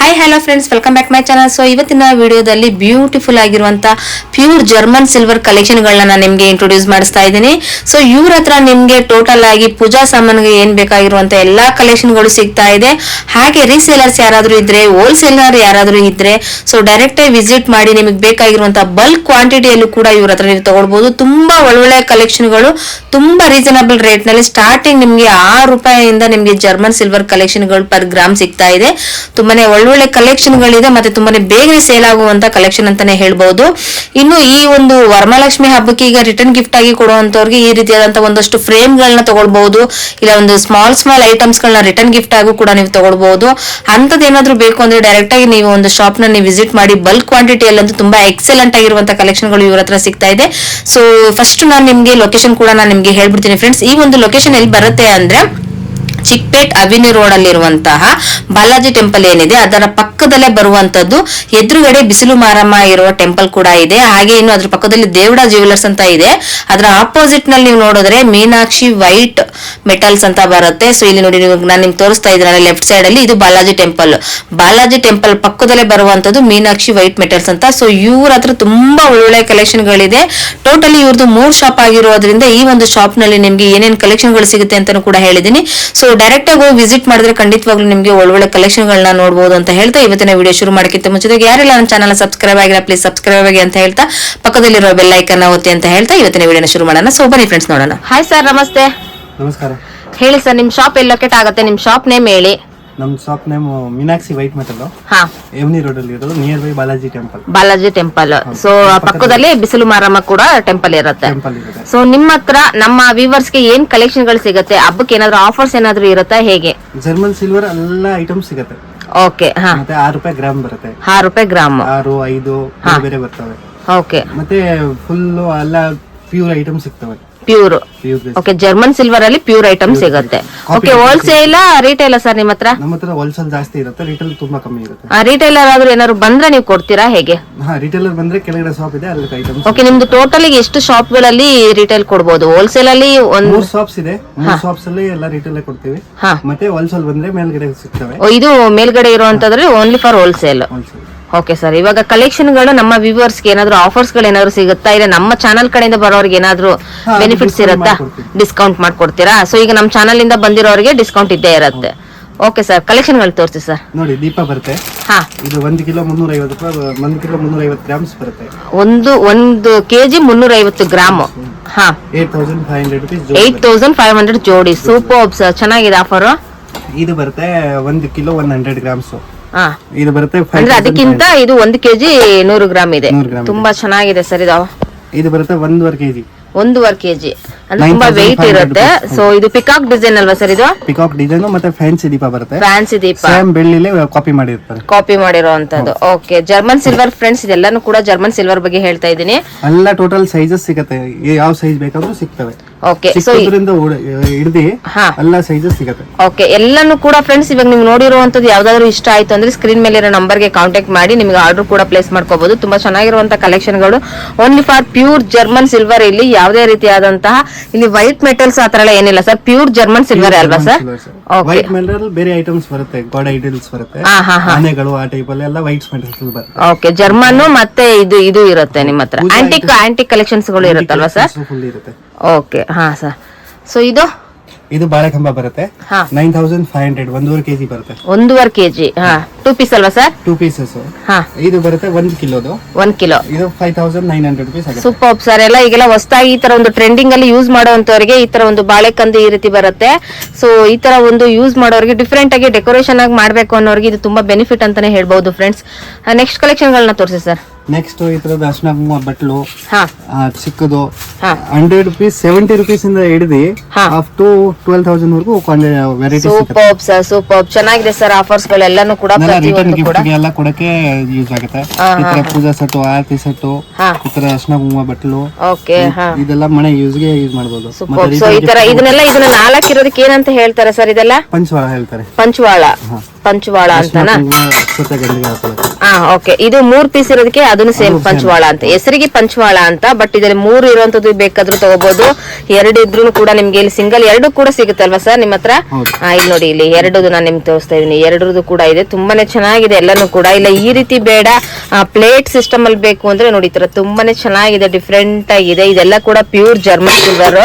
Hi hello friends welcome back my channel so ಇವತ್ತಿನ ವಿಡಿಯೋದಲ್ಲಿ beautiful ಆಗಿರುವಂತಹ ಪ್ಯೂರ್ ಜರ್ಮನ್ ಸಿಲ್ವರ್ ಕಲೆಕ್ಷನ್ಗಳನ್ನ ನಾನು ನಿಮಗೆ ಇಂಟ್ರೊಡ್ಯೂಸ್ ಮಾಡಿಸ್ತಾ ಇದ್ದೀನಿ. ಸೊ ಇವ್ರ ಹತ್ರ ನಿಮಗೆ ಟೋಟಲ್ ಆಗಿ ಪೂಜಾ ಸಾಮಾನಿಗೆ ಏನ್ ಬೇಕಾಗಿರುವಂತಹ ಎಲ್ಲಾ ಕಲೆಕ್ಷನ್ಗಳು ಸಿಗ್ತಾ ಇದೆ. ಹಾಗೆ ರೀಸೇಲರ್ಸ್ ಯಾರಾದ್ರೂ ಇದ್ರೆ ಹೋಲ್ಸೇಲರ್ ಯಾರಾದ್ರೂ ಇದ್ರೆ ಸೊ ಡೈರೆಕ್ಟ್ ಆಗಿ ವಿಸಿಟ್ ಮಾಡಿ ನಿಮಗೆ ಬೇಕಾಗಿರುವಂತಹ ಬಲ್ಕ್ ಕ್ವಾಂಟಿಟಿಯಲ್ಲೂ ಕೂಡ ಇವ್ರ ಹತ್ರ ನೀವು ತಗೊಳ್ಬಹುದು ತುಂಬಾ ಒಳ್ಳೊಳ್ಳೆ ಕಲೆಕ್ಷನ್ಗಳು ತುಂಬಾ ರೀಸನಬಲ್ ರೇಟ್ನಲ್ಲಿ ಸ್ಟಾರ್ಟಿಂಗ್ ನಿಮ್ಗೆ ಆರು ರೂಪಾಯಿಯಿಂದ ನಿಮಗೆ ಜರ್ಮನ್ ಸಿಲ್ವರ್ ಕಲೆಕ್ಷನ್ಗಳು ಪರ್ ಗ್ರಾಮ್ ಸಿಗ್ತಾ ಇದೆ. ತುಂಬಾನೇ ಒಳ್ಳೊಳ್ಳೆ ಕಲೆಕ್ಷನ್ ಗಳಿದೆ ಮತ್ತೆ ತುಂಬಾನೇ ಬೇಗನೆ ಸೇಲ್ ಆಗುವಂತ ಕಲೆಕ್ಷನ್ ಅಂತಾನೆ ಹೇಳ್ಬಹುದು ಇನ್ನು ಈ ಒಂದು ವರಮಹಾಲಕ್ಷ್ಮಿ ಹಬ್ಬಕ್ಕೆ ಈಗ ರಿಟರ್ನ್ ಗಿಫ್ಟ್ ಆಗಿ ಕೊಡುವಂತವ್ರಿಗೆ ಈ ರೀತಿಯಾದಂತಹ ಒಂದಷ್ಟು ಫ್ರೇಮ್ ಗಳನ್ನ ತಗೊಳ್ಬಹುದು, ಇಲ್ಲ ಒಂದು ಸ್ಮಾಲ್ ಸ್ಮಾಲ್ ಐಟಮ್ಸ್ ಗಳನ್ನ ರಿಟರ್ನ್ ಗಿಫ್ಟ್ ಆಗು ಕೂಡ ನೀವು ತಗೊಳ್ಬಹುದು. ಅಂತದೇನಾದ್ರೂ ಬೇಕು ಅಂದ್ರೆ ಡೈರೆಕ್ಟ್ ಆಗಿ ನೀವು ಒಂದು ಶಾಪ್ನ ನೀವು ವಿಸಿಟ್ ಮಾಡಿ ಬಲ್ಕ್ ಕ್ವಾಂಟಿಟಿಯಲ್ಲಂತೂ ತುಂಬಾ ಎಕ್ಸಲೆಂಟ್ ಆಗಿರುವಂತಹ ಕಲೆಕ್ಷನ್ಗಳು ಇವ್ರ ಹತ್ರ ಸಿಗ್ತಾ ಇದೆ. ಸೊ ಫಸ್ಟ್ ನಾನು ನಿಮ್ಗೆ ಲೊಕೇಶನ್ ಕೂಡ ನಾನು ನಿಮ್ಗೆ ಹೇಳ್ಬಿಡ್ತೀನಿ ಫ್ರೆಂಡ್ಸ್ ಈ ಒಂದು ಲೊಕೇಶನ್ ಎಲ್ಲಿ ಬರುತ್ತೆ ಅಂದ್ರೆ ಚಿಕ್ಪೇಟ್ ಅವಿನಿ ರೋಡ್ ಅಲ್ಲಿರುವಂತಹ ಬಾಲಾಜಿ ಟೆಂಪಲ್ ಏನಿದೆ, ಅದರ ಪಕ್ಕದಲ್ಲೇ ಬರುವಂತದ್ದು ಎದುರುಗಡೆ ಬಿಸಿಲು ಮಾರಮ್ಮ ಇರುವ ಟೆಂಪಲ್ ಕೂಡ ಇದೆ. ಹಾಗೆ ಇನ್ನು ಅದ್ರ ಪಕ್ಕದಲ್ಲಿ ದೇವಡ ಜ್ಯುವೆಲರ್ಸ್ ಅಂತ ಇದೆ. ಅದರ ಆಪೋಸಿಟ್ನಲ್ಲಿ ನೀವು ನೋಡಿದ್ರೆ ಮೀನಾಕ್ಷಿ ವೈಟ್ ಮೆಟಲ್ಸ್ ಅಂತ ಬರುತ್ತೆ. ಸೊ ಇಲ್ಲಿ ನೋಡಿ ನಾನು ನಿಮ್ಗೆ ತೋರಿಸ್ತಾ ಇದ್ದೀನಿ. ಲೆಫ್ಟ್ ಸೈಡ್ ಅಲ್ಲಿ ಇದು ಬಾಲಾಜಿ ಟೆಂಪಲ್. ಬಾಲಾಜಿ ಟೆಂಪಲ್ ಪಕ್ಕದಲ್ಲೇ ಬರುವಂತದ್ದು ಮೀನಾಕ್ಷಿ ವೈಟ್ ಮೆಟಲ್ಸ್ ಅಂತ. ಸೊ ಇವ್ರ ಹತ್ರ ತುಂಬಾ ಒಳ್ಳೊಳ್ಳೆ ಕಲೆಕ್ಷನ್ ಗಳಿದೆ ಟೋಟಲಿ ಇವ್ರದ್ದು ಮೂರ್ ಶಾಪ್ ಆಗಿರೋದ್ರಿಂದ ಈ ಒಂದು ಶಾಪ್ನಲ್ಲಿ ನಿಮ್ಗೆ ಏನೇನು ಕಲೆಕ್ಷನ್ಗಳು ಸಿಗುತ್ತೆ ಅಂತಾನು ಕೂಡ ಹೇಳಿದೀನಿ ಸೊ ಡೈರೆಕ್ಟ್ ಆಗಿ ಹೋಗಿ ವಿಸಿಟ್ ಮಾಡಿದ್ರೆ ಖಂಡಿತವಾಗ್ಲೂ ನಿಮಗೆ ಒಳ್ಳೊಳ್ಳೆ ಕಲೆಕ್ಷನ್ ಗಳನ್ನ ನೋಡಬಹುದು ಅಂತ ಹೇಳ್ತಾ ಇವತ್ತಿನ ವಿಡಿಯೋ ಶುರು ಮಾಡಕ್ಕಿಂತ ಮುಂಚಿತವಾಗಿ ಯಾರೆಲ್ಲ ನನ್ನ ಚಾನಲ್ ಸಬ್ಸ್ಕ್ರೈಬ್ ಆಗಿಲ್ಲ ಪ್ಲೀಸ್ ಸಬ್ಸ್ಕ್ರೈಬ್ ಆಗಿ ಅಂತ ಹೇಳ್ತಾ ಪಕ್ಕದಲ್ಲಿರೋ ಬೆಲ್ ಐಕನ್ ಒತ್ತಿ ಅಂತ ಹೇಳ್ತಾ ಇವತ್ತಿನ ವಿಡಿಯೋನ ಶುರು ಮಾಡೋಣ. ಸೊ ಬನ್ನಿ ಫ್ರೆಂಡ್ಸ್ ನೋಡೋಣ. ಹಾಯ್ ಸರ್ ನಮಸ್ತೆ. ನಮಸ್ಕಾರ. ಹೇಳಿ ಸರ್ ನಿಮ್ ಶಾಪ್ ಎಲ್ಲಿ ಲೊಕೇಟ್ ಆಗುತ್ತೆ? ನಿಮ್ ಶಾಪ್ ನೇಮ್ ಹೇಳಿ. ನಮ್ಮ shop name Meenakshi white metal ಹಾ. ಎಮ್ನಿ ರೋಡ್ ಅಲ್ಲಿ ಇರೋದು near by Balaji temple Balaji temple so ಪಕ್ಕದಲ್ಲಿ ಬಿಸಿಲು ಮಾರಮ್ಮ ಕೂಡ ಟೆಂಪಲ್ ಇರುತ್ತೆ. ಟೆಂಪಲ್ ಇರುತ್ತೆ. ಸೊ ನಿಮ್ಮ ಹತ್ರ ನಮ್ಮ viewers ಗೆ ಏನ್ ಕಲೆಕ್ಷನ್ಗಳು ಸಿಗುತ್ತೆ? ಹಬ್ಬಕ್ಕೆ ಏನಾದ್ರು ಆಫರ್ಸ್ ಏನಾದ್ರು ಇರುತ್ತಾ? ಹೇಗೆ? ಜರ್ಮನ್ ಸಿಲ್ವರ್ ಎಲ್ಲ ಐಟಮ್ ಸಿಗುತ್ತೆ. ಓಕೆ ಹಾ. ಮತ್ತೆ ಆರು ರೂಪಾಯಿ ಗ್ರಾಮ್ ಬರುತ್ತೆ. ಆರು ರೂಪಾಯಿ ಗ್ರಾಮ್ ಆರು ಐದು ಬೇರೆ ಬೇರೆ ಬರ್ತವೆ. ಓಕೆ ಮತ್ತೆ ಫುಲ್ ಎಲ್ಲ ಪ್ಯೂರ್ ಐಟಮ್ ಸಿಗ್ತವೆ. ಪ್ಯೂರ್ ಓಕೆ ಜರ್ಮನ್ ಸಿಲ್ವರ್ ಅಲ್ಲಿ ಪ್ಯೂರ್ ಐಟಮ್ ಸಿಗುತ್ತೆ. ಓಕೆ ಹೋಲ್ಸೇಲ್ ರಿಟೇಲ್ ಸರ್ ನಿಮ್ಮ ಹತ್ರ? ನಮ್ಮ ಹತ್ರ ಹೋಲ್ಸೇಲ್ ಜಾಸ್ತಿ ಇರುತ್ತೆ ರಿಟೇಲ್ ತುಂಬಾ ಕಮ್ಮಿ ಇರುತ್ತೆ. ರಿಟೇಲರ್ ಆದ್ರೂ ಏನಾದ್ರು ಬಂದ್ರೆ ನೀವು ಕೊಡ್ತೀರಾ ಹೇಗೆ? ಹಾ ರಿಟೇಲರ್ ಬಂದ್ರೆ ಕೆಳಗಡೆ ಶಾಪ್ ಇದೆ ಅಲ್ಲಿ ಐಟಮ್ಸ್ ಓಕೆ ನಿಮ್ದು ಟೋಟಲ್ ಎಷ್ಟು ಶಾಪ್ಗಳಲ್ಲಿ ರಿಟೇಲ್ ಕೊಡ್ಬೋದು? ಹೋಲ್ಸೇಲ್ ಅಲ್ಲಿ ಒಂದು ಮೂರ್ ಶಾಪ್ಸ್ ಇದೆ. ಮೂರ್ ಶಾಪ್ಸ್ ಅಲ್ಲಿ ಎಲ್ಲ ರಿಟೇಲ್ ಕೊಡ್ತೀವಿ. ಮತ್ತೆ ಹೋಲ್ಸೇಲ್ ಬಂದ್ರೆ ಮೇಲ್ಗಡೆ ಸಿಗ್ತವೆ. ಇದು ಮೇಲ್ಗಡೆ ಇರುವಂತಂದ್ರೆ only for wholesale wholesale okay sir ಇವಾಗ ಕಲೆಕ್ಷನ್ಗಳು ನಮ್ಮ ವ್ಯೂವರ್ಸ್ಗೆ ಏನಾದ್ರು ಆಫರ್ಸ್ಗಳು ಏನಾದ್ರು ಸಿಗುತ್ತಾ? ಇಲ್ಲ ನಮ್ಮ ಚಾನಲ್ ಕಡೆಯಿಂದ ಬರೋರಿಗೆ ಏನಾದ್ರು ಬೆನಿಫಿಟ್ಸ್ ಇರುತ್ತಾ? ಡಿಸ್ಕೌಂಟ್ ಮಾಡ್ಕೊಡ್ತೀರಾ ಸೊ ಈಗ ನಮ್ಮ ಚಾನಲ್ ಇಂದ ಬಂದಿರೋರಿಗೆ ಡಿಸ್ಕೌಂಟ್ ಇದ್ದೇ ಇರುತ್ತೆ. ಓಕೆ ಸರ್ ಕಲೆಕ್ಷನ್ಗಳು ತೋರಿಸಿ ಸರ್ ನೋಡಿ ದೀಪ ಬರುತ್ತೆ. ಹಾ. ಇದು ಒಂದು ಕಿಲೋ ಮುನ್ನೂರ ಐವತ್ತು ಒಂದು ಕಿಲೋ ಮುನ್ನೂರ ಐವತ್ತು ಗ್ರಾಮ್ಸ್ ಬರುತ್ತೆ. ಒಂದು ಒಂದು ಕೆಜಿ ಮುನ್ನೂರ ಐವತ್ತು ಗ್ರಾಮ್ ಹಾ. Eight thousand five hundred rupees eight thousand five hundred ಜೋಡಿ. ಸೂಪರ್ ಸರ್ ಚೆನ್ನಾಗಿದೆ ಆಫರ್ ಇದು ಬರುತ್ತೆ ಒಂದು ಕಿಲೋ ಒನ್ ಹಂಡ್ರೆಡ್ ಗ್ರಾಮ್ಸ್ ಇದು ಬರುತ್ತೆ ಅಂದ್ರೆ ಅದಕ್ಕಿಂತ ಇದು ಒಂದು ಕೆಜಿ ನೂರು ಗ್ರಾಮ್ ಇದೆ. ತುಂಬಾ ಚೆನ್ನಾಗಿದೆ ಸರ್ ಇದು. ಇದು ಬರುತ್ತೆ ಒಂದೂವರೆ ಕೆಜಿ. ಒಂದೂವರೆ ಕೆಜಿ. ಅಂದ್ರೆ ತುಂಬಾ ವೆಯ್ಟ್ 9,500 ಇರುತ್ತೆ. ಸೊ ಇದು ಪಿಕಾಕ್ ಡಿಸೈನ್ ಅಲ್ವಾ ಸರ್ ಇದು? ಪಿಕಾಕ್ ಡಿಸೈನ್ ಮತ್ತೆ ಫ್ಯಾನ್ಸಿ ದೀಪ ಬರುತ್ತೆ. ಫ್ಯಾನ್ಸಿ ದೀಪ. ಸೇಮ್ ಬೆಳ್ಳಿಲೇ ಕಾಪಿ ಮಾಡಿರ್ತಾರೆ. ಕಾಪಿ ಮಾಡಿರೋಂಥದ್ದು ಓಕೆ ಜರ್ಮನ್ ಸಿಲ್ವರ್ ಫ್ರೆಂಡ್ಸ್ ಇದೆಲ್ಲಾನು ಕೂಡ ಜರ್ಮನ್ ಸಿಲ್ವರ್ ಬಗ್ಗೆ ಹೇಳ್ತಾ ಇದ್ದೀನಿ. ಎಲ್ಲ ಟೋಟಲ್ ಸೈಜಸ್ ಸಿಗುತ್ತೆ. ಯಾವ ಸೈಜ್ ಬೇಕಾದ್ರೂ ಸಿಗ್ತವೆ. ಓಕೆ ಸೊ ಹಿಡ್ದು ಎಲ್ಲ ಸೈಜಸ್ ಸಿಗುತ್ತೆ. ಓಕೆ ಎಲ್ಲಾನು ಕೂಡ ಫ್ರೆಂಡ್ಸ್ ಇವಾಗ ನೀವು ನೋಡಿರುವಂತದ್ದು ಯಾವ್ದಾದ್ರು ಇಷ್ಟ ಆಯ್ತು ಅಂದ್ರೆ ಸ್ಕ್ರೀನ್ ಮೇಲೆ ಇರೋ ನಂಬರ್ಗೆ ಕಾಂಟ್ಯಾಕ್ಟ್ ಮಾಡಿ ನಿಮಗೆ ಆರ್ಡರ್ ಕೂಡ ಪ್ಲೇಸ್ ಮಾಡ್ಕೋಬಹುದು ತುಂಬಾ ಚೆನ್ನಾಗಿರುವಂತ ಕಲೆಕ್ಷನ್ಗಳು only for pure German silver ಇಲ್ಲಿ ಯಾವುದೇ ರೀತಿಯಾದಂತಹ ಇಲ್ಲಿ ವೈಟ್ ಮೆಟಲ್ಸ್ ಆತರ ಎಲ್ಲ ಏನಿಲ್ಲ ಸರ್ ಪ್ಯೂರ್ ಜರ್ಮನ್ ಸಿಲ್ವರ್ ಅಲ್ವಾ ಸರ್ ಓಕೆ ವೈಟ್ ಮೆಟಲ್ ಬೇರೆ ಐಟಮ್ಸ್ ಬರುತ್ತೆ ಗಾಡ್ ಐಟಲ್ಸ್ ಬರುತ್ತೆ. ಆನೆಗಳು ಆ ಟೈಪ್ ಎಲ್ಲ ವೈಟ್ ಮೆಟಲ್ಸ್ ಬರುತ್ತೆ. ಓಕೆ ಜರ್ಮನ್ ಮತ್ತೆ ಇದು ಇದು ಇರುತ್ತೆ ನಿಮ್ಮ ಹತ್ರ. ಆಂಟಿಕ್ ಆಂಟಿಕ್ ಕಲೆಕ್ಷನ್ಸ್ಗಳು ಇರುತ್ತಲ್ವಾ ಸರ್ ಫುಲ್ ಇರುತ್ತೆ. ಓಕೆ ಹಾ ಸರ್ ಸೊ ಇದು? ಇದು ಬಾಳೆಕಂಬ ಬರುತ್ತೆ. ಹಾ. ನೈನ್ ತೌಸಂಡ್ ಫೈವ್ ಹಂಡ್ರೆಡ್ ಒಂದೂವರೆ ಕೆಜಿ ಬರುತ್ತೆ. ಒಂದೂವರೆ ಕೆಜಿ ಹಾ. ಟೂ ಪೀಸ್ ಅಲ್ವಾ ಸರ್ ಟೂ ಪೀಸಸ್ ಹಾ. ಇದು ಬರುತ್ತೆ ಒಂದ್ ಕಿಲೋದು. ಒಂದ್ ಕಿಲೋ. ಇದು five thousand nine hundred rupees ಆಗುತ್ತೆ. ಸೂಪರ್ ಸರ್ ಎಲ್ಲ ಈಗೆಲ್ಲ ಹೊಸದಾಗಿ ಈ ತರ ಒಂದು ಟ್ರೆಂಡಿಂಗ್ ಅಲ್ಲಿ ಯೂಸ್ ಮಾಡುವಂತವರಿಗೆ ಈ ತರ ಒಂದು ಬಾಳೆಕಂದು ಈ ರೀತಿ ಬರುತ್ತೆ. ಸೊ ಈ ತರ ಒಂದು ಯೂಸ್ ಮಾಡೋರಿಗೆ ಡಿಫ್ರೆಂಟ್ ಆಗಿ ಡೆಕೋರೇಷನ್ ಆಗಿ ಮಾಡ್ಬೇಕು ಅನ್ನೋರಿಗೆ ಇದು ತುಂಬಾ ಬೆನಿಫಿಟ್ ಅಂತಾನೆ ಹೇಳ್ಬಹುದು ಫ್ರೆಂಡ್ಸ್ ನೆಕ್ಸ್ಟ್ ಕಲೆಕ್ಷನ್ ಗಳನ್ನ ತೋರಿಸಿ ಸರ್ ನೆಕ್ಸ್ಟ್ ಈ ತರದ ಅರ್ಶನ ಕುಂಕುಮ ಬಟ್ಲು ಹಾ. ಆ, ಚಿಕ್ಕದು. ಹಾ. ಹಂಡ್ರೆಡ್ ರುಪೀಸ್ ಸೆವೆಂಟಿ ರುಪೀಸ್ ಇಂದ ಹಿಡಿದು ಹಾ. ಅಪ್ ಟು ಟ್ವೆಲ್ ತೌಸಂಡ್ ವರೆಗೂ ವೆರೈಟಿ ಸೂಪರ್ ಸರ್ ಸೂಪರ್ ಚೆನ್ನಾಗಿದೆ ಸರ್ ಆಫರ್ಸ್ ಗಳೆಲ್ಲಾನು ಕೂಡ ರಿಟರ್ನ್ ಪ್ರತಿಯೊಂದು ಕೂಡ. ಗಿಫ್ಟ್ ಎಲ್ಲ ಕೊಡಕ್ಕೆ ಯೂಸ್ ಆಗುತ್ತೆ. ಈ ತರ ಪೂಜಾ ಸೆಟ್ಟು ಆರತಿ ಸೆಟ್ಟು ಹಾ. ಈ ತರ ಅರ್ಶನ ಕುಂಕುಮ ಬಟ್ಲು ಓಕೆ ಹಾ. ಇದೆಲ್ಲ ಮನೆ ಯೂಸ್ಗೆ ಯೂಸ್ ಮಾಡಬಹುದು ಸೂಪರ್ ಸೊ ಈ ತರ ಇದನ್ನೆಲ್ಲ ಇದನ್ನ ನಾಲ್ಕು ಇರೋದಕ್ಕೆ ಏನಂತ ಹೇಳ್ತಾರೆ ಸರ್ ಇದೆಲ್ಲ? ಪಂಚವಾಳ ಹೇಳ್ತಾರೆ. ಪಂಚವಾಳ. ಹಾ. ಪಂಚವಾಳ ಅಂತನಾ? ಹಾ ಓಕೆ ಇದು ಮೂರ್ ಪೀಸ್ ಇರೋದಕ್ಕೆ ಅದನ್ನು ಸೇಮ್ ಪಂಚವಾಳ ಅಂತ. ಹೆಸರಿಗೆ ಪಂಚವಾಳ ಅಂತ ಬಟ್ ಇದರಲ್ಲಿ ಮೂರು ಇರುವಂತದ್ದು ಬೇಕಾದ್ರೂ ತಗೋಬಹುದು ಎರಡು ಇದ್ರೂ ಕೂಡ ನಿಮ್ಗೆ ಇಲ್ಲಿ ಸಿಂಗಲ್ ಎರಡು ಕೂಡ ಸಿಗುತ್ತಲ್ವಾ ಸರ್ ನಿಮ್ಮ ಹತ್ರ? ಇಲ್ಲಿ ನೋಡಿ ಇಲ್ಲಿ ಎರಡು ನಾನು ನಿಮ್ಗೆ ತೋರಿಸ್ತಾ ಇದೀನಿ ಎರಡರದ್ದು ಕೂಡ ಇದೆ. ತುಂಬಾನೇ ಚೆನ್ನಾಗಿದೆ ಎಲ್ಲಾನು ಕೂಡ. ಇಲ್ಲ ಈ ರೀತಿ ಬೇಡ. ಪ್ಲೇಟ್ ಸಿಸ್ಟಮ್ ಅಲ್ಲಿ ಬೇಕು ಅಂದ್ರೆ ನೋಡಿ ಈ ತರ ತುಂಬಾನೇ ಚೆನ್ನಾಗಿದೆ ಡಿಫ್ರೆಂಟ್ ಆಗಿದೆ. ಇದೆಲ್ಲ ಕೂಡ ಪ್ಯೂರ್ ಜರ್ಮನ್ ಸಿಲ್ವರ್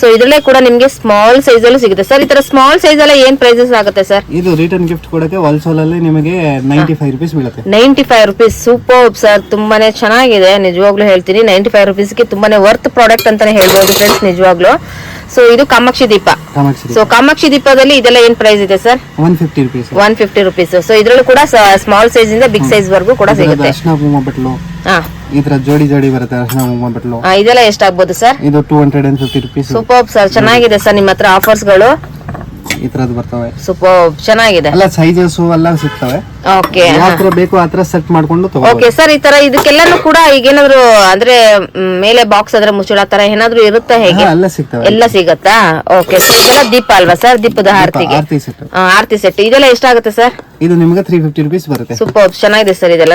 ಸೊ ಇದ್ರಲ್ಲೇ ಕೂಡ ನಿಮ್ಗೆ ಸ್ಮಾಲ್ ಸೈಜ್ ಅಲ್ಲೂ ಸಿಗುತ್ತೆ. ಸರ್ ಈ ತರ ಸ್ಮಾಲ್ ಸೈಜ್ ಎಲ್ಲ ಏನ್ ಪ್ರೈಸಸ್ ಆಗುತ್ತೆ ಸರ್ ಇದು ರಿಟರ್ನ್ ಗಿಫ್ಟ್ ಕೊಡಕ್ಕೆ ಹೋಲ್ಸೇಲ್ ಅಲ್ಲಿ ನಿಮಗೆ ನೈಂಟಿ ಫೈವ್ ರುಪೀಸ್ ಬೀಳುತ್ತೆ. Ninety five rupees super sir ತುಂಬಾನೇ ಚೆನ್ನಾಗಿದೆ. ನಿಜವಾಗ್ಲೂ ಹೇಳ್ತೀನಿ ನೈಂಟಿ ಫೈವ್ ರುಪೀಸ್ಗೆ ತುಂಬಾನೇ ವರ್ತ್ ಪ್ರಾಡಕ್ಟ್ ಅಂತಾನೆ ಹೇಳ್ಬೋದು ಫ್ರೆಂಡ್ಸ್ ನಿಜವಾಗ್ಲೂ. ಸೊ ಇದು ಕಾಮಾಕ್ಷಿ ದೀಪ. ಕಾಮಾಕ್ಷಿ ಸೊ ಕಾಮಾಕ್ಷಿ ದೀಪದಲ್ಲಿ ಇದೆಲ್ಲ ಏನ್ ಪ್ರೈಸ್ ಇದೆ sir one fifty rupees one fifty rupees so ಇದ್ರಲ್ಲೂ ಕೂಡ ಸ್ಮಾಲ್ ಸೈಜ್ ಇಂದ ಬಿಗ್ ಸೈಜ್ ವರ್ಗೂ ಕೂಡ ಸಿಗುತ್ತೆ. ಅರ್ಶನ ಕುಂಕುಮ ಬಟ್ಲು ಹಾ. ಈ ತರ ಜೋಡಿ ಜೋಡಿ ಬರುತ್ತೆ ಅರ್ಶನ ಕುಂಕುಮ ಬಟ್ಲು. ಇದೆಲ್ಲ ಎಷ್ಟಾಗ್ಬೋದು ಸರ್ ಇದು two hundred and fifty rupees super sir ಚೆನ್ನಾಗಿದೆ ಸರ್ ನಿಮ್ಮ ಹತ್ರ ಆಫರ್ಸ್ಗಳು. ಈ ತರದ್ ಬರ್ತವೆ. ಸೂಪರ್ ಚೆನ್ನಾಗಿದೆ. ಎಲ್ಲ ಸೈಜಸ್ ಎಲ್ಲ ಸಿಗ್ತವೆ. ಓಕೆ ಯಾವ ಬೇಕು ಆ ತರ ಸೆಟ್ ಮಾಡ್ಕೊಂಡು ಓಕೆ ಸರ್ ಈ ತರ ಇದಕ್ಕೆಲ್ಲಾನು ಕೂಡ ಈಗೇನಾದ್ರು ಅಂದ್ರೆ ಮೇಲೆ ಬಾಕ್ಸ್ ಆದ್ರೆ ಮುಚ್ಚಳ ತರ ಏನಾದ್ರು ಇರುತ್ತಾ ಹೇಗೆ? ಎಲ್ಲ ಸಿಗ್ತವೆ. ಎಲ್ಲ ಸಿಗತ್ತಾ? ಓಕೆ ಇದೆಲ್ಲ ದೀಪ ಅಲ್ವಾ ಸರ್ ದೀಪದ ಆರತಿಗೆ? ಆರ್ತಿ ಸೆಟ್ ಆರತಿ ಸೆಟ್ ಇದೆಲ್ಲ ಎಷ್ಟಾಗುತ್ತೆ ಸರ್? ಇದು ನಿಮಗೆ ತ್ರೀ ಫಿಫ್ಟಿ ರುಪೀಸ್ ಬರುತ್ತೆ. ಸೂಪರ್ ಚೆನ್ನಾಗಿದೆ ಸರ್ ಇದೆಲ್ಲ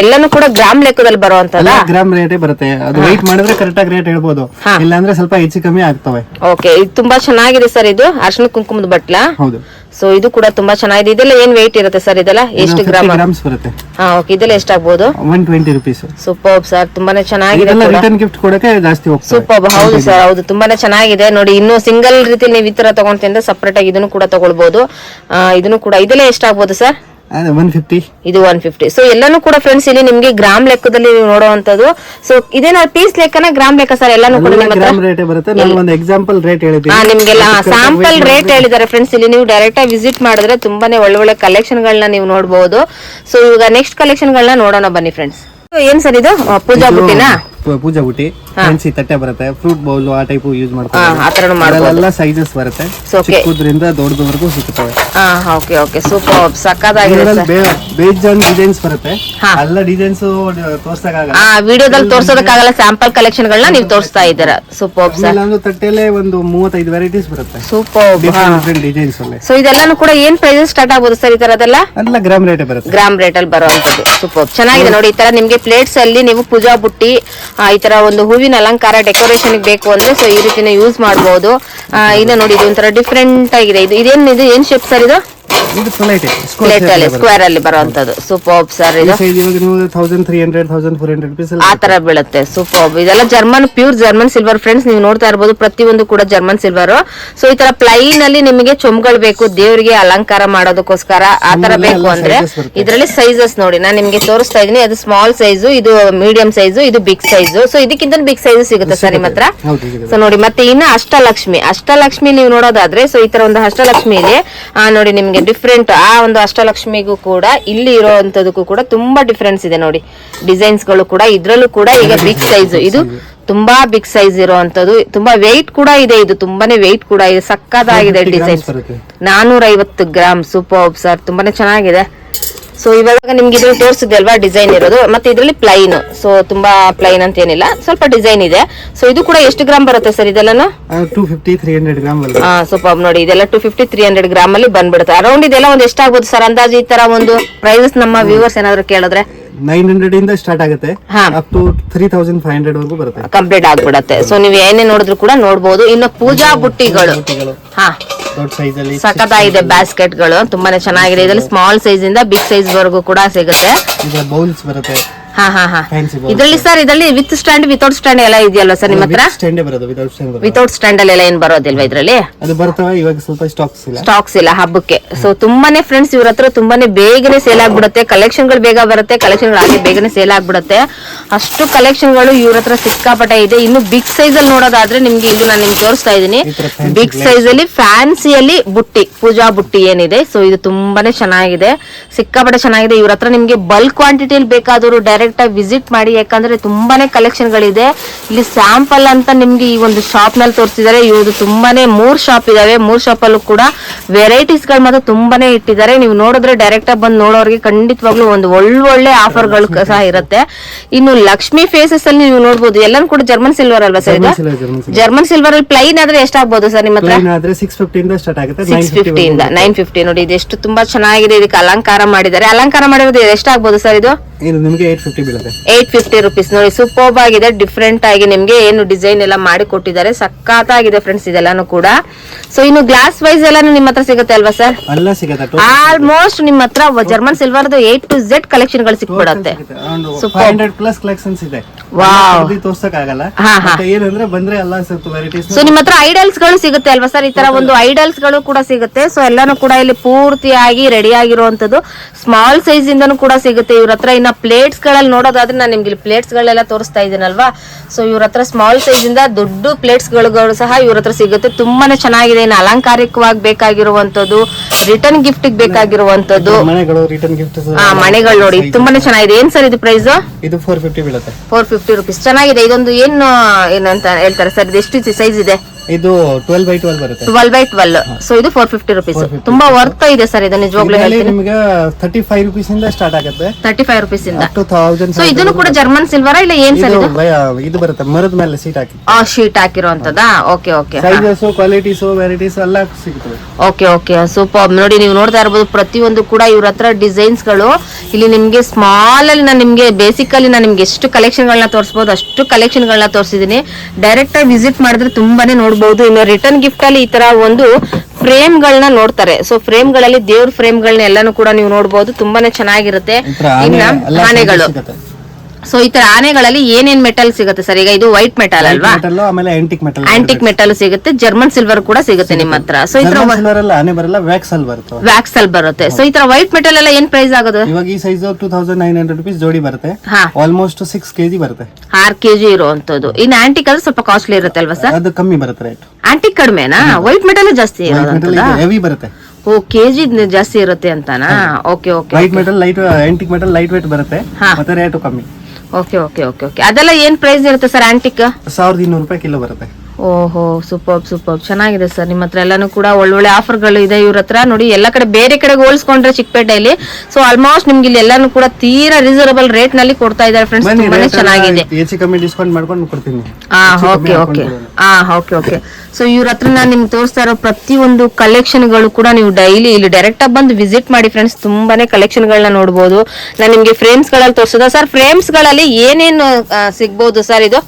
ಎಲ್ಲಾನು ಕೂಡ ಗ್ರಾಮ್ ಲೆಕ್ಕದಲ್ಲಿ ಬರುವಂತಲ್ಲ ಗ್ರಾಮ್ ರೇಟ್ ಬರುತ್ತೆ. ಅದು ವೇಟ್ ಮಾಡಿದ್ರೆ ಕರೆಕ್ಟ್ ಆಗಿ ರೇಟ್ ಹೇಳ್ಬೋದು. ಇಲ್ಲಾಂದ್ರೆ ಸ್ವಲ್ಪ ಹೆಚ್ಚು ಕಮ್ಮಿ ಆಗ್ತವೆ. ಓಕೆ ಇದು ತುಂಬಾ ಚೆನ್ನಾಗಿದೆ ಸರ್ ಇದು. ಅರ್ಶನ ಕುಂಕುಮದ ಬಟ್ಲ? ಹೌದು. ಸೊ ಇದು ಕೂಡ ತುಂಬಾ ಚೆನ್ನಾಗಿದೆ. ಇದೆಲ್ಲ ಏನ್ ವೆಯ್ಟ್ ಇರುತ್ತೆ ಸರ್ ಇದೆಲ್ಲ ಎಷ್ಟು ಗ್ರಾಮ್? ಗ್ರಾಮ್ಸ್ ಬರುತ್ತೆ. ಹಾ ಓಕೆ ಇದೆಲ್ಲ ಎಷ್ಟಾಗ್ಬೋದು one twenty rupees super sir ತುಂಬಾನೇ ಚೆನ್ನಾಗಿದೆ ರಿಟರ್ನ್ ಗಿಫ್ಟ್ ಕೊಡಕ್ಕೆ ಜಾಸ್ತಿ ಹೋಗ್ತದೆ ಸೂಪರ್ ಹೌದು ಸರ್ ಹೌದು. ತುಂಬಾನೇ ಚೆನ್ನಾಗಿದೆ. ನೋಡಿ ಇನ್ನು ಸಿಂಗಲ್ ರೀತಿ ನೀವು ಈ ತರ ಸೆಪರೇಟ್ ಸಪರೇಟ್ ಆಗಿ ಇದನ್ನು ಕೂಡ ತಗೊಳ್ಬಹುದು ಇದನ್ನು ಕೂಡ. ಇದೆಲ್ಲ ಎಷ್ಟಾಗ್ಬೋದು ಸರ್ ಒನ್ ಫಿಫ್ಟಿ ಇದು ಒನ್ ಫಿಫ್ಟಿ ಸೊ ಎಲ್ಲಾನು ಕೂಡ ಫ್ರೆಂಡ್ಸ್ ಇಲ್ಲಿ ನಿಮ್ಗೆ ಗ್ರಾಮ್ ಲೆಕ್ಕದಲ್ಲಿ ನೋಡುವಂತದ್ದು ಸೊ ಇದೇನ ಪೀಸ್ ಲೆಕ್ಕನ ಗ್ರಾಮ್ ಲೆಕ್ಕ ಸರ್ ಎಲ್ಲಾನು ಕೂಡ ಗ್ರಾಮ್ ರೇಟೇ ಬರುತ್ತೆ. ನಾನು ಒಂದು ಎಕ್ಸಾಂಪಲ್ ರೇಟ್ ಹೇಳಿದ್ದೀನಿ. ನಿಮ್ಗೆಲ್ಲ ಸ್ಯಾಂಪಲ್ ರೇಟ್ ಹೇಳಿದ್ದಾರೆ ಫ್ರೆಂಡ್ಸ್ ಇಲ್ಲಿ ನೀವು ಡೈರೆಕ್ಟ್ ಆಗಿ ವಿಸಿಟ್ ಮಾಡಿದ್ರೆ ತುಂಬಾನೇ ಒಳ್ಳೆ ಒಳ್ಳೆ ಕಲೆಕ್ಷನ್ ಗಳನ್ನ ನೀವು ನೋಡಬಹುದು ಸೊ ಇವಾಗ ನೆಕ್ಸ್ಟ್ ಕಲೆಕ್ಷನ್ ಗಳನ್ನ ನೋಡೋಣ ಬನ್ನಿ ಫ್ರೆಂಡ್ಸ್ ಏನ್ ಸರ್ ಇದು? ಪೂಜಾ ಬುಟ್ಟಿನ? ಪೂಜಾ ಬುಟ್ಟಿ ಫ್ಯಾನ್ಸಿ ತಟ್ಟೆ ಬರುತ್ತೆ ಫ್ರೂಟ್ ಬೌಲ್ ಆ ಟೈಪ್ ಯೂಸ್ ಮಾಡ್ತಾರೆ. ಎಲ್ಲ ಸೈಜಸ್ ಬರುತ್ತೆ. ಚಿಕ್ಕದ್ರಿಂದ ದೊಡ್ಡದವರೆಗೂ ಸಿಗುತ್ತವೆ ಓಕೆ ಓಕೆ ಸೂಪರ್ ಸಕ್ಕದಾಗಿದೆ ಬೇಜಾನ್ ಡಿಸೈನ್ಸ್ ಬರುತ್ತೆ. ಎಲ್ಲ ಡಿಸೈನ್ಸ್ ತೋರ್ಸಕ್ಕಾಗಲ್ಲ. ವಿಡಿಯೋದಲ್ಲಿ ತೋರ್ಸೋದಕ್ಕಾಗಲ್ಲ ಸ್ಯಾಂಪಲ್ ಕಲೆಕ್ಷನ್ ಗಳನ್ನ ನೀವು ತೋರಿಸ್ತಾ ಇದ್ದೀರಾ. ಸೂಪರ್ ಸರ್ ಒಂದು ತಟ್ಟೆಲೆ ಒಂದು ಮೂವತ್ತೈದು ವೆರೈಟೀಸ್ ಬರುತ್ತೆ. ಸೂಪರ್ ಡಿಸೈನ್ಸ್ ಸೊ ಇದೆಲ್ಲಾನು ಕೂಡ ಏನ್ ಪ್ರೈಸಸ್ ಸ್ಟಾರ್ಟ್ ಆಗ್ಬೋದು ಸರ್ ಈ ತರದೆಲ್ಲ? ಎಲ್ಲ ಗ್ರಾಮ್ ರೇಟ್ ಬರುತ್ತೆ. ಗ್ರಾಮ್ ರೇಟ್ ಅಲ್ಲಿ ಬರುವಂತದ್ದು ಸೂಪರ್ ಚೆನ್ನಾಗಿದೆ ನೋಡಿ ಈ ತರ ನಿಮ್ಗೆ ಪ್ಲೇಟ್ಸ್ ಅಲ್ಲಿ ನೀವು ಪೂಜಾ ಬುಟ್ಟಿ ಈ ತರ ಒಂದು ಹೂವಿನ ಅಲಂಕಾರ ಡೆಕೋರೇಷನ್ ಬೇಕು ಅಂದ್ರೆ ಸೊ ಈ ರೀತಿನ ಯೂಸ್ ಮಾಡಬಹುದು ಇನ್ನ ನೋಡಿ ಇದು ಒಂಥರ ಡಿಫ್ರೆಂಟ್ ಆಗಿದೆ. ಇದು, ಇದೇನ್, ಇದು ಏನ್ ಶೇಪ್ ಸರ್ ಇದು? ಇದು ಪ್ಲೇಟ್ ಸ್ಕ್ವೇರ್ ಅಲ್ಲಿ ಬರುವಂತದ್ದು ಸೂಪರ್ ಸರ್ ಇದು? Thousand three hundred thousand four hundred rupees ಆ ತರ ಬೀಳುತ್ತೆ ಸೂಪರ್ ಇದೆಲ್ಲ German pure German silver friends ನೀವು ನೋಡ್ತಾ ಇರ್ಬೋದು ಪ್ರತಿಯೊಂದು ಕೂಡ ಜರ್ಮನ್ ಸಿಲ್ವರ್ ಸೊ ಈ ತರ ಪ್ಲೈನ್ ಅಲ್ಲಿ ನಿಮಗೆ ಚೊಂಬಗಳು ಬೇಕು ದೇವರಿಗೆ ಅಲಂಕಾರ ಮಾಡೋದಕ್ಕೋಸ್ಕರ ಆ ತರ ಬೇಕು ಅಂದ್ರೆ. ಇದರಲ್ಲಿ ಸೈಜಸ್ ನೋಡಿ ನಾನು ನಿಮ್ಗೆ ತೋರಿಸ್ತಾ ಇದೀನಿ. ಅದು ಸ್ಮಾಲ್ ಸೈಜ್ ಇದು ಮೀಡಿಯಂ ಸೈಜ್ ಇದು ಬಿಗ್ ಸೈಜ್ ಸೊ ಇದಕ್ಕಿಂತ ಬಿಗ್ ಸೈಜ್ ಸಿಗುತ್ತೆ ಸರ್ ನಿಮ್ಮ ಹತ್ರ. ಸೊ ನೋಡಿ ಮತ್ತೆ ಇನ್ನು ಅಷ್ಟಲಕ್ಷ್ಮಿ. ಅಷ್ಟಲಕ್ಷ್ಮಿ ನೀವು ನೋಡೋದಾದ್ರೆ ಸೊ ಈ ತರ ಒಂದು ಅಷ್ಟಲಕ್ಷ್ಮಿ ಇದೆ. ನೋಡಿ ನಿಮ್ಗೆ ಡಿಫ್ರೆಂಟ್ ಆ ಒಂದು ಅಷ್ಟಲಕ್ಷ್ಮಿಗೂ ಕೂಡ ಇಲ್ಲಿ ಇರೋವಂಥದಕ್ಕೂ ಕೂಡ ತುಂಬಾ ಡಿಫ್ರೆನ್ಸ್ ಇದೆ ನೋಡಿ. ಡಿಸೈನ್ಸ್ಗಳು ಕೂಡ ಇದ್ರಲ್ಲೂ ಕೂಡ ಈಗ ಬಿಗ್ ಸೈಜ್ ಇದು ತುಂಬಾ ಬಿಗ್ ಸೈಜ್ ಇರುವಂತದ್ದು ತುಂಬಾ ವೆಯ್ಟ್ ಕೂಡ ಇದೆ ಇದು. ತುಂಬಾನೇ ವೆಯ್ಟ್ ಕೂಡ ಇದೆ. ಸಕ್ಕದಾಗಿದೆ 50 grams ಡಿಸೈನ್ಸ್. ನಾನೂರ ಐವತ್ತು ಗ್ರಾಮ್ ಸೂಪರ್ ಸರ್ ತುಂಬಾನೇ ಚೆನ್ನಾಗಿದೆ. ಸೊ ಇವಾಗ ನಿಮ್ಗೆ ಇದ್ರಲ್ಲಿ ತೋರಿಸಿದೆ ಅಲ್ವಾ ಡಿಸೈನ್ ಇರೋದು. ಮತ್ತೆ ಇದರಲ್ಲಿ ಪ್ಲೈನ್ ಸೊ ತುಂಬಾ ಪ್ಲೈನ್ ಅಂತ ಏನಿಲ್ಲ. ಸ್ವಲ್ಪ ಡಿಸೈನ್ ಇದೆ. ಸೊ ಇದು ಕೂಡ ಎಷ್ಟು ಗ್ರಾಮ್ ಬರುತ್ತೆ sir ಇದೆಲ್ಲಾನು? Two fifty three hundred gram ಆ ಸೂಪರ್ ನೋಡಿ ಇದೆಲ್ಲ two fifty three hundred gram ಅಲ್ಲಿ ಬಂದ್ಬಿಡುತ್ತೆ. ಅರೌಂಡ್ ಇದೆಲ್ಲ ಒಂದು ಎಷ್ಟಾಗ್ಬೋದು ಸರ್? ಅಂದಾಜು ಈ ತರ ಒಂದು ಪ್ರೈಸಸ್ ನಮ್ಮ ವ್ಯೂವರ್ಸ್ ಏನಾದ್ರು ಕೇಳಿದ್ರೆ. ನೈನ್ ಹಂಡ್ರೆಡ್ ಇಂದ ಸ್ಟಾರ್ಟ್ ಆಗುತ್ತೆ. ಹಾ. Up to three thousand five hundred ವರೆಗೂ ಬರುತ್ತೆ. ಕಂಪ್ಲೀಟ್ ಆಗ್ಬಿಡತ್ತೆ. ಸೊ ನೀವು ಏನೇ ನೋಡಿದ್ರು ಕೂಡ ನೋಡಬಹುದು ಇನ್ನು ಪೂಜಾ ಬುಟ್ಟಿಗಳು. ಹಾ. ದೊಡ್ಡ ಸೈಜ್ ಅಲ್ಲಿ ಸಖತ್ತಾಗಿದೆ ಬ್ಯಾಸ್ಕೆಟ್ಗಳು ತುಂಬಾನೇ ಚೆನ್ನಾಗಿದೆ. ಇದರಲ್ಲಿ ಸ್ಮಾಲ್ ಸೈಜ್ ಇಂದ ಬಿಗ್ ಸೈಜ್ ವರೆಗೂ ಕೂಡ ಸಿಗುತ್ತೆ. ಬೌಲ್ಸ್ ಬರುತ್ತೆ. ಹಾ ಹಾ ಹಾ. ಫ್ಯಾನ್ಸಿ ಇದರಲ್ಲಿ ಸರ್ ಇದರಲ್ಲಿ ವಿತ್ ಸ್ಟ್ಯಾಂಡ್ ವಿತೌಟ್ ಸ್ಟ್ಯಾಂಡ್ ಎಲ್ಲ ಇದೆಯಲ್ವಾ ಸರ್ ನಿಮ್ಮ ಹತ್ರ? ಸ್ಟ್ಯಾಂಡೇ ಬರೋದು ವಿತೌಟ್ ಸ್ಟ್ಯಾಂಡ್ ಬರೋದು. ವಿತೌಟ್ ಸ್ಟ್ಯಾಂಡ್ ಅಲ್ಲಿ ಎಲ್ಲ ಏನ್ ಬರೋದಿಲ್ವಾ ಇದ್ರಲ್ಲಿ? ಅದು ಬರ್ತವೆ ಇವಾಗ ಸ್ವಲ್ಪ ಸ್ಟಾಕ್ಸ್ ಇಲ್ಲ. ಸ್ಟಾಕ್ಸ್ ಇಲ್ಲ ಹಬ್ಬಕ್ಕೆ. ಸೊ ತುಂಬಾನೇ ಫ್ರೆಂಡ್ಸ್ ಇವ್ರ ಹತ್ರ ತುಂಬಾನೇ ಬೇಗನೆ ಸೇಲ್ ಆಗ್ಬಿಡುತ್ತೆ. ಕಲೆಕ್ಷನ್ಗಳು ಬೇಗ ಬರುತ್ತೆ ಕಲೆಕ್ಷನ್ಗಳು ಹಾಗೆ ಬೇಗನೆ ಸೇಲ್ ಆಗ್ಬಿಡುತ್ತೆ. ಅಷ್ಟು ಕಲೆಕ್ಷನ್ಗಳು ಇವ್ರ ಹತ್ರ ಸಿಕ್ಕಾಪಟ್ಟೆ ಇದೆ. ಇನ್ನು ಬಿಗ್ ಸೈಜ್ ಅಲ್ಲಿ ನೋಡೋದಾದ್ರೆ ನಿಮ್ಗೆ ಇಲ್ಲಿ ನಾನು ನಿಮ್ಗೆ ತೋರಿಸ್ತಾ ಇದ್ದೀನಿ. ಈ ತರ fancy ಬಿಗ್ ಸೈಜ್ ಅಲ್ಲಿ ಫ್ಯಾನ್ಸಿಯಲ್ಲಿ ಬುಟ್ಟಿ ಪೂಜಾ ಬುಟ್ಟಿ ಏನಿದೆ. ಸೊ ಇದು ತುಂಬಾನೇ ಚೆನ್ನಾಗಿದೆ. ಸಿಕ್ಕಾಪಟ್ಟೆ ಚೆನ್ನಾಗಿದೆ. ಇವ್ರ ಹತ್ರ ನಿಮ್ಗೆ ಬಲ್ಕ್ ಕ್ವಾಂಟಿಟಿಯಲ್ಲಿ ಬೇಕಾದವರು ಡೈರೆಕ್ಟ್ ಡೈರೆಕ್ಟ್ ಆಗಿ ವಿಸಿಟ್ ಮಾಡಿ ಯಾಕಂದ್ರೆ ತುಂಬಾನೇ ಕಲೆಕ್ಷನ್ ಗಳಿದೆ. ಇಲ್ಲಿ ಸ್ಯಾಂಪಲ್ ಅಂತ ನಿಮ್ಗೆ ಈ ಒಂದು ಶಾಪ್ನಲ್ಲಿ ತೋರಿಸಿದ್ದಾರೆ ಇವ್ರದ್ದು ತುಂಬಾನೇ ಮೂರ್ ಶಾಪ್ ಇದಾವೆ. ಮೂರ್ ಶಾಪ್ ಅಲ್ಲೂ ಕೂಡ ವೆರೈಟೀಸ್ಗಳು ಮಾತ್ರ ತುಂಬಾನೇ ಇಟ್ಟಿದ್ದಾರೆ. ನೀವು ನೋಡಿದ್ರೆ ಡೈರೆಕ್ಟ್ ಆಗಿ ಬಂದು ನೋಡೋರಿಗೆ ಖಂಡಿತವಾಗ್ಲೂ ಒಂದು ಒಳ್ಳೊಳ್ಳೆ ಆಫರ್ಗಳು ಸಹ ಇರುತ್ತೆ. ಇನ್ನು ಲಕ್ಷ್ಮಿ ಫೇಸಸ್ ಅಲ್ಲಿ ನೀವು ನೋಡಬಹುದು ಎಲ್ಲಾನು ಕೂಡ ಜರ್ಮನ್ ಸಿಲ್ವರ್ ಅಲ್ವಾ ಸರ್ ಇದು? ಜರ್ಮನ್ ಸಿಲ್ವರ್ ಅಲ್ಲಿ ಪ್ಲೈನ್ ಆದ್ರೆ ಎಷ್ಟಾಗ್ಬೋದು ಸರ್ ನಿಮ್ಮ ಹತ್ರ ಸಿಕ್ಸ್ ಫಿಫ್ಟಿ ಇಂದ ನೈನ್ ಫಿಫ್ಟಿ ನೋಡಿ ಇದೆಷ್ಟು ತುಂಬಾ ಚೆನ್ನಾಗಿದೆ. ಇದಕ್ಕೆ ಅಲಂಕಾರ ಮಾಡಿದ್ದಾರೆ. ಅಲಂಕಾರ ಮಾಡಿರೋದು ಎಷ್ಟಾಗ್ಬೋದು ಸರ್ ಇದು? ಇದು ನಿಮಗೆ ಏಟ್ ಫಿಫ್ಟಿ ಬೀಳುತ್ತೆ. ಏಟ್ ಫಿಫ್ಟಿ ರುಪೀಸ್ ನೋಡಿ ಸೂಪರ್ಬ್ ಆಗಿದೆ. ಡಿಫ್ರೆಂಟ್ ಆಗಿ ನಿಮ್ಗೆ ಏನು ಡಿಸೈನ್ ಎಲ್ಲ ಮಾಡಿ ಕೊಟ್ಟಿದ್ದಾರೆ. ಸಖತ್ತಾಗಿದೆ ಫ್ರೆಂಡ್ಸ್ ಇದೆಲ್ಲಾನು ಕೂಡ. ಸೊ ಇನ್ನು ಗ್ಲಾಸ್ ವೈಸ್ ಎಲ್ಲಾನು ನಿಮ್ಮ ಹತ್ರ ಸಿಗುತ್ತೆ ಅಲ್ವಾ ಸರ್ ಆಲ್ಮೋಸ್ಟ್ ನಿಮ್ಮ ಹತ್ರ German silver A to Z ಕಲೆಕ್ಷನ್ಗಳು ಸಿಕ್ಬಿಡತ್ತೆ. ಸೊ ನಿಮ್ಮ ಹತ್ರ ಐಡಲ್ಸ್ಗಳು ಸಿಗುತ್ತೆ ಅಲ್ವಾ ಸರ್ ಈ ತರ ಒಂದು ಐಡಲ್ಸ್ಗಳು ಕೂಡ ಸಿಗುತ್ತೆ. ಸೊ ಎಲ್ಲಾನು ಕೂಡ ಇಲ್ಲಿ ಪೂರ್ತಿಯಾಗಿ ರೆಡಿ ಆಗಿರುವಂತದ್ದು ಸ್ಮಾಲ್ ಸೈಜ್ ಇಂದನು ಕೂಡ ಸಿಗುತ್ತೆ. ಇವ್ರ ಹತ್ರ ಇನ್ನ ಪ್ಲೇಟ್ಸ್ಗಳಲ್ಲಿ ನೋಡೋದಾದ್ರೆ ನಾನು ನಿಮ್ಗೆ ಇಲ್ಲಿ ಪ್ಲೇಟ್ಸ್ ಗಳೆಲ್ಲ ತೋರಿಸ್ತಾ ಇದ್ದೀನಲ್ವಾ? ಸೊ ಇವ್ರ ಹತ್ರ ಸ್ಮಾಲ್ ಸೈಜ್ ಇಂದ ದೊಡ್ಡ ಪ್ಲೇಟ್ಸ್ಗಳು ಸಹ ಇವ್ರ ಹತ್ರ ಸಿಗುತ್ತೆ. ತುಂಬಾನೇ ಚೆನ್ನಾಗಿದೆ. ಇನ್ನು ಅಲಂಕಾರಿಕವಾಗಿ ಬೇಕಾಗಿರುವಂತದ್ದು ರಿಟರ್ನ್ ಗಿಫ್ಟ್ ಬೇಕಾಗಿರುವಂತದ್ದು ಮನೆಗಳು ನೋಡಿ ತುಂಬಾನೇ ಚೆನ್ನಾಗಿದೆ. ಏನ್ ಸರ್ ಇದು ಪ್ರೈಸ್ ಇದು ಫೋರ್ ಫಿಫ್ಟಿ ಬೀಳುತ್ತೆ. ಫೋರ್ ಫಿಫ್ಟಿ ರುಪೀಸ್ ಚೆನ್ನಾಗಿದೆ. ಇದೊಂದು ಏನು ಏನಂತ ಹೇಳ್ತಾರೆ ಸರ್? ಇದು ಎಷ್ಟು ಸೈಜ್ ಇದೆ? ಇದು ಟ್ವೆಲ್ ಬೈ ಟ್ವೆಲ್ ಬರುತ್ತೆ. ಟ್ವೆಲ್ ಬೈ ಟ್ವೆಲ್ ಸೊ ಇದು ಫೋರ್ ಫಿಫ್ಟಿ ರುಪೀಸ್ ತುಂಬಾ ವರ್ತ್ ಇದೆ ಸರ್ ಇದು ನಿಜವಾಗ್ಲೂ ನಿಮ್ಗೆ ತರ್ಟಿ ಫೈವ್ ರುಪೀಸ್ ಇಂದ ಸ್ಟಾರ್ಟ್ ಆಗುತ್ತೆ. ತರ್ಟಿ ಫೈವ್ ರುಪೀಸ್ ಇಂದ ಟು ತೌಸಂಡ್ ಸೊ ಇದನ್ನು ಕೂಡ ಜರ್ಮನ್ ಸಿಲ್ವರ್ ಇಲ್ಲ ಏನ್ ಸರ್ ಇದು ಬರುತ್ತೆ ಮರದ ಮೇಲೆ ಸೀಟ್ ಹಾಕಿ ಆ sheet ಹಾಕಿರುವಂತದಾ okay okay sizes qualities varieties ಎಲ್ಲ ಸಿಗ್ತವೆ. ಓಕೆ ಓಕೆ ಸೂಪರ್ ನೋಡಿ ನೀವು ನೋಡ್ತಾ ಇರ್ಬೋದು ಪ್ರತಿಯೊಂದು ಕೂಡ ಇವ್ರ ಹತ್ರ ಡಿಸೈನ್ಸ್ಗಳು ಇಲ್ಲಿ ನಿಮ್ಗೆ ಸ್ಮಾಲ್ ಅಲ್ಲಿ ನಾನು ನಿಮ್ಗೆ ಬೇಸಿಕಲಿ ನಾನು ನಿಮ್ಗೆ ಎಷ್ಟು ಕಲೆಕ್ಷನ್ ಗಳನ್ನ ತೋರಿಸಬಹುದು ಅಷ್ಟು ಕಲೆಕ್ಷನ್ ಗಳನ್ನ ತೋರಿಸಿದೀನಿ. ಡೈರೆಕ್ಟ್ ಆಗಿ ವಿಸಿಟ್ ಮಾಡಿದ್ರೆ ತುಂಬಾನೇ ನೋಡಬಹುದು ಇನ್ನು ರಿಟರ್ನ್ ಗಿಫ್ಟ್ ಅಲ್ಲಿ ಈ ತರ ಒಂದು ಫ್ರೇಮ್ ಗಳನ್ನ ನೋಡ್ತಾರೆ. ಸೊ ಫ್ರೇಮ್ಗಳಲ್ಲಿ ದೇವ್ರ ಫ್ರೇಮ್ ಗಳನ್ನ ಎಲ್ಲಾನು ಕೂಡ ನೀವು ನೋಡಬಹುದು ತುಂಬಾನೇ ಚೆನ್ನಾಗಿರುತ್ತೆ. ಇನ್ನ ಆನೆಗಳು. ಸೊ ಈ ತರ ಆನೆಗಳಲ್ಲಿ ಏನೇನ್ ಮೆಟಲ್ ಸಿಗುತ್ತೆ ಸರ್? ಈಗ ಇದು ವೈಟ್ ಮೆಟಲ್ ಅಲ್ವಾ? ಮೆಟಲ್ ಆಮೇಲೆ ಆಂಟಿಕ್ ಮೆಟಲ್ ಆಂಟಿಕ್ ಮೆಟಲ್ ಸಿಗುತ್ತೆ. ಜರ್ಮನ್ ಸಿಲ್ವರ್ ಕೂಡ ಸಿಗುತ್ತೆ ನಿಮ್ಮ ಹತ್ರ. ಸೊ ಈ ತರ ಸಿಲ್ವರ್ ಅಲ್ಲ ಆನೆ ಬರಲ್ಲ ವ್ಯಾಕ್ಸ್ ಅಲ್ಲಿ ಬರುತ್ತೆ. ವ್ಯಾಕ್ಸ್ ಅಲ್ಲಿ ಬರುತ್ತೆ. ಸೊ ಈ ತರ ವೈಟ್ ಮೆಟಲ್ ಎಲ್ಲ ಏನ್ ಪ್ರೈಸ್ ಆಗೋದು? ಇವಾಗ ಈ size two thousand nine hundred rupees ಜೋಡಿ ಬರುತ್ತೆ. ಆಲ್ಮೋಸ್ಟ್ ಸಿಕ್ಸ್ ಕೆಜಿ ಬರುತ್ತೆ. ಆರ್ ಕೆಜಿ ಇರುವಂತದ್ದು ಇನ್ ಆಂಟಿಕ್ ಅಂದ್ರೆ ಸ್ವಲ್ಪ ಕಾಸ್ಟ್ಲಿ ಇರುತ್ತೆ ಅಲ್ವಾ ಸರ್? ಅದು ಕಮ್ಮಿ ಬರುತ್ತೆ ರೇಟ್ ಆಂಟಿಕ್ ಕಡಿಮೆನಾ? ವೈಟ್ ಮೆಟಲ್ ಜಾಸ್ತಿ ಹೆವಿ ಬರುತ್ತೆ. ಓ ಕೆಜಿ ಜಾಸ್ತಿ ಇರುತ್ತೆ ಅಂತಾನಾ? Okay okay white metal light antique metal light weight ಬರುತ್ತೆ. ಮತ್ತೆ ರೇಟು ಕಮ್ಮಿ. ಓಕೆ ಓಕೆ ಓಕೆ ಓಕೆ ಅದೆಲ್ಲ ಏನ್ ಪ್ರೈಸ್ ಇರುತ್ತೆ ಸರ್ ಆಂಟಿಕ್ ಸಾವಿರದ ಇನ್ನೂರು ರೂಪಾಯಿ ಕಿಲೋ ಬರುತ್ತೆ. ಓಹೋ ಸೂಪರ್ ಸೂಪರ್ ಚೆನ್ನಾಗಿದೆ ಸರ್ ನಿಮ್ಮ ಹತ್ರ ಎಲ್ಲಾನು ಕೂಡ ಒಳ್ಳೊಳ್ಳೆ ಆಫರ್ಗಳು ಇದೆ ಇವ್ರ ಹತ್ರ. ನೋಡಿ ಎಲ್ಲ ಕಡೆ ಬೇರೆ ಕಡೆಗೆ ಹೋಲಿಸ್ಕೊಂಡ್ರೆ ಚಿಕ್ಕಪೇಟೆಯಲ್ಲಿ. ಸೊ ಆಲ್ಮೋಸ್ಟ್ ನಿಮ್ಗೆ ಇಲ್ಲಿ ಎಲ್ಲಾನು ಕೂಡ ತೀರಾ ರೀಸನಬಲ್ ರೇಟ್ನಲ್ಲಿ ಕೊಡ್ತಾ ಇದ್ದಾರೆ ಫ್ರೆಂಡ್ಸ್ ತುಂಬಾನೇ ಚೆನ್ನಾಗಿದೆ. ಹೆಚ್ಚು ಕಮ್ಮಿ ಡಿಸ್ಕೌಂಟ್ ಮಾಡ್ಕೊಂಡು ಕೊಡ್ತೀನಿ. ಆ ಓಕೆ ಓಕೆ ಆ ಓಕೆ ಓಕೆ ಸೊ ಇವ್ರ ಹತ್ರ ನಾನು ನಿಮ್ಗೆ ತೋರಿಸ್ತಾ ಇರೋ ಪ್ರತಿಯೊಂದು ಕಲೆಕ್ಷನ್ಗಳು ಗಳು ಕೂಡ ನೀವು ಡೈಲಿ ಇಲ್ಲಿ ಡೈರೆಕ್ಟ್ ಆಗಿ ಬಂದು ವಿಸಿಟ್ ಮಾಡಿ ಫ್ರೆಂಡ್ಸ್ ತುಂಬಾನೇ ಕಲೆಕ್ಷನ್ಗಳನ್ನ ಗಳನ್ನ ನೋಡಬಹುದು ನಾನು ನಿಮ್ಗೆ ಫ್ರೇಮ್ಸ್ಗಳಲ್ಲಿ ತೋರಿಸೋದ. ಸರ್ ಫ್ರೇಮ್ಸ್ಗಳಲ್ಲಿ ಏನೇನು ಸಿಗಬಹುದು ಸಿಗ್ಬೋದು ಸರ್ ಇದು?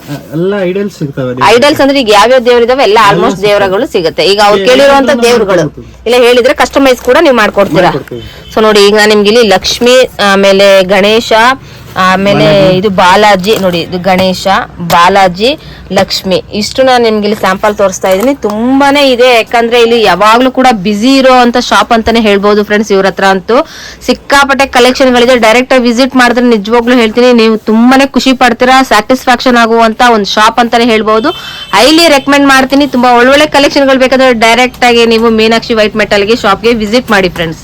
ಐಡಲ್ಸ್ ಅಂದ್ರೆ ಈಗ ಯಾವ್ಯಾವ ದೇವ್ರು ಇದಾವೆ ಎಲ್ಲ ಆಲ್ಮೋಸ್ಟ್ ದೇವರಗಳು ಸಿಗುತ್ತೆ. ಈಗ ಅವ್ರು ಕೇಳಿರುವಂತ ದೇವ್ರುಗಳು. ಇಲ್ಲ ಹೇಳಿದ್ರೆ ಕಸ್ಟಮೈಸ್ ಕೂಡ ನೀವು ಮಾಡ್ಕೊಡ್ತೀರಾ. ಸೊ ನೋಡಿ ಈಗ ನಿಮ್ಗೆ ಇಲ್ಲಿ ಲಕ್ಷ್ಮಿ ಆಮೇಲೆ ಗಣೇಶ ಆಮೇಲೆ ಇದು ಬಾಲಾಜಿ ನೋಡಿ ಇದು ಗಣೇಶ ಬಾಲಾಜಿ ಲಕ್ಷ್ಮಿ. ಇಷ್ಟು ನಾನು ನಿಮ್ಗೆ ಇಲ್ಲಿ ಸ್ಯಾಂಪಲ್ ತೋರಿಸ್ತಾ ಇದ್ದೀನಿ. ತುಂಬಾನೇ ಇದೆ. ಯಾಕಂದ್ರೆ ಇಲ್ಲಿ ಯಾವಾಗ್ಲೂ ಕೂಡ ಬ್ಯುಸಿ ಇರೋ ಅಂತ ಶಾಪ್ ಅಂತಾನೆ ಹೇಳ್ಬೋದು ಫ್ರೆಂಡ್ಸ್ ಇವ್ರ ಹತ್ರ ಅಂತೂ. ಸಿಕ್ಕಾಪಟ್ಟೆ ಕಲೆಕ್ಷನ್ ಗಳಿದೆ ಡೈರೆಕ್ಟ್ ಆಗಿ ವಿಸಿಟ್ ಮಾಡಿದ್ರೆ ನಿಜವಾಗ್ಲೂ ಹೇಳ್ತೀನಿ ನೀವು ತುಂಬಾನೇ ಖುಷಿ ಪಡ್ತೀರಾ ಸ್ಯಾಟಿಸ್ಫ್ಯಾಕ್ಷನ್ ಆಗುವಂತ ಒಂದು ಶಾಪ್ ಅಂತಾನೆ ಹೇಳ್ಬೋದು. ಹೈಲಿ ರೆಕಮೆಂಡ್ ಮಾಡ್ತೀನಿ. ತುಂಬಾ ಒಳ್ಳೊಳ್ಳೆ ಕಲೆಕ್ಷನ್ಗಳು ಬೇಕಾದ್ರೆ ಡೈರೆಕ್ಟ್ ಆಗಿ ನೀವು ಮೀನಾಕ್ಷಿ ವೈಟ್ ಮೆಟಲ್ಗೆ ಶಾಪ್ಗೆ ವಿಸಿಟ್ ಮಾಡಿ ಫ್ರೆಂಡ್ಸ್